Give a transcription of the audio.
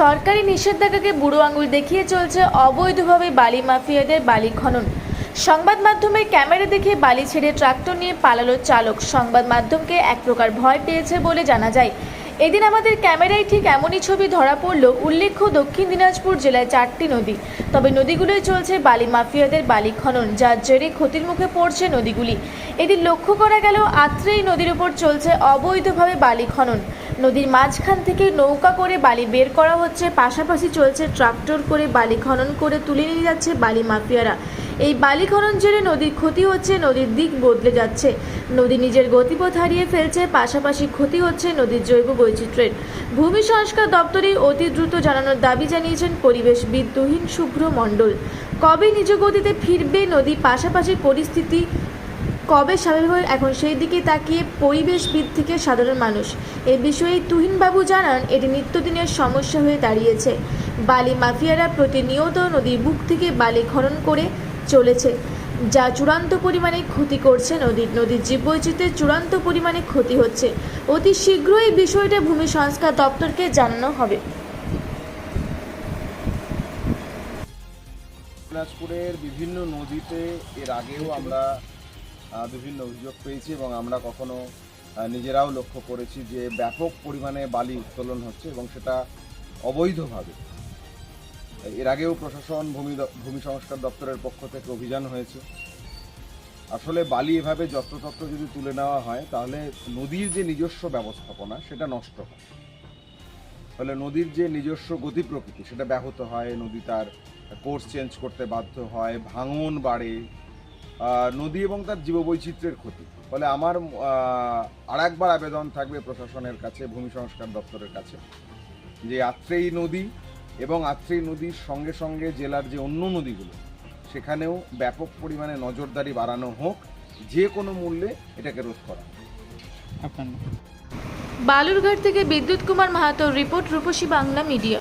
সরকারি নিষেধাজ্ঞাকে বুড়ো আঙুল দেখিয়ে চলছে অবৈধভাবে বালি মাফিয়াদের বালি খনন। সংবাদ মাধ্যমের ক্যামেরা দেখে বালি ছেড়ে ট্রাক্টর নিয়ে পালালো চালক। সংবাদ মাধ্যমকে এক প্রকার ভয় পেয়েছে বলে জানা যায়। এদিন আমাদের ক্যামেরায় ঠিক এমনই ছবি ধরা পড়ল উল্লেখ্য দক্ষিণ দিনাজপুর জেলায় চারটি নদী। তবে নদীগুলোয় চলছে বালি মাফিয়াদের বালি খনন, যার জেরে ক্ষতির মুখে পড়ছে নদীগুলি। এদিন লক্ষ্য করা গেল আত্রেই নদীর উপর চলছে অবৈধভাবে বালি খনন। নদীর মাঝখান থেকে নৌকা করে বালি বের করা হচ্ছে, পাশাপাশি চলছে ট্রাক্টর করে বালি খনন করে তুলে নিয়ে যাচ্ছে বালি মাফিয়ারা। এই বালি খনন জেরে নদীর ক্ষতি হচ্ছে, নদীর দিক বদলে যাচ্ছে। নদী নিজের গতিপথ হারিয়ে ফেলছে, পাশাপাশি ক্ষতি হচ্ছে নদীর জৈব বৈচিত্র্যের। ভূমি সংস্কার দপ্তরে অতি দ্রুত জানানোর দাবি জানিয়েছেন পরিবেশবিদ তুহিন শুভ্র মণ্ডল। কবে নিজ গতিতে ফিরবে নদী, পাশাপাশি পরিস্থিতি কবে স্বাভাবিক হয় এখন সেই দিকে তাকিয়ে পরিবেশবিদ থেকে সাধারণ মানুষ। এ বিষয়ে তুহিনবাবু জানান, এটি নিত্যদিনের সমস্যা হয়ে দাঁড়িয়েছে। বালি মাফিয়ারা প্রতিনিয়ত নদীর বুক থেকে বালি খনন করে চলেছে। যা চূড়ান্ত পরিমাণে ক্ষতি করছে নদীর নদীর জীববৈচিত্র্যের চূড়ান্ত পরিমাণে ক্ষতি হচ্ছে। অতি শীঘ্রই বিষয়টা ভূমি সংস্কার দপ্তরকে জানানো হবে। দিনাজপুরের বিভিন্ন নদীতে এর আগেও আমরা বিভিন্ন অভিযোগ পেয়েছি এবং আমরা কখনো নিজেরাও লক্ষ্য করেছি যে ব্যাপক পরিমাণে বালি উত্তোলন হচ্ছে এবং সেটা অবৈধভাবে। এর আগেও প্রশাসন, ভূমি ভূমি সংস্কার দপ্তরের পক্ষ থেকে অভিযান হয়েছে। আসলে বালি এভাবে যত্রতত্র যদি তুলে নেওয়া হয়, তাহলে নদীর যে নিজস্ব ব্যবস্থাপনা, সেটা নষ্ট হয়। ফলে নদীর যে নিজস্ব গতি প্রকৃতি, সেটা ব্যাহত হয়, নদী তার কোর্স চেঞ্জ করতে বাধ্য হয়, ভাঙন বাড়ে নদী এবং তার জীববৈচিত্র্যের ক্ষতি। ফলে আমার আর একবার আবেদন থাকবে প্রশাসনের কাছে, ভূমি সংস্কার দপ্তরের কাছে, যে আত্রেই নদী এবং আত্রেই নদীর সঙ্গে সঙ্গে জেলার যে অন্য নদীগুলো সেখানেও ব্যাপক পরিমাণে নজরদারি বাড়ানো হোক যে কোনো মূল্যে এটাকে রোধ করা? বালুরঘাট থেকে বিদ্যুৎ কুমার মাহাতোর রিপোর্ট রূপসী বাংলা মিডিয়া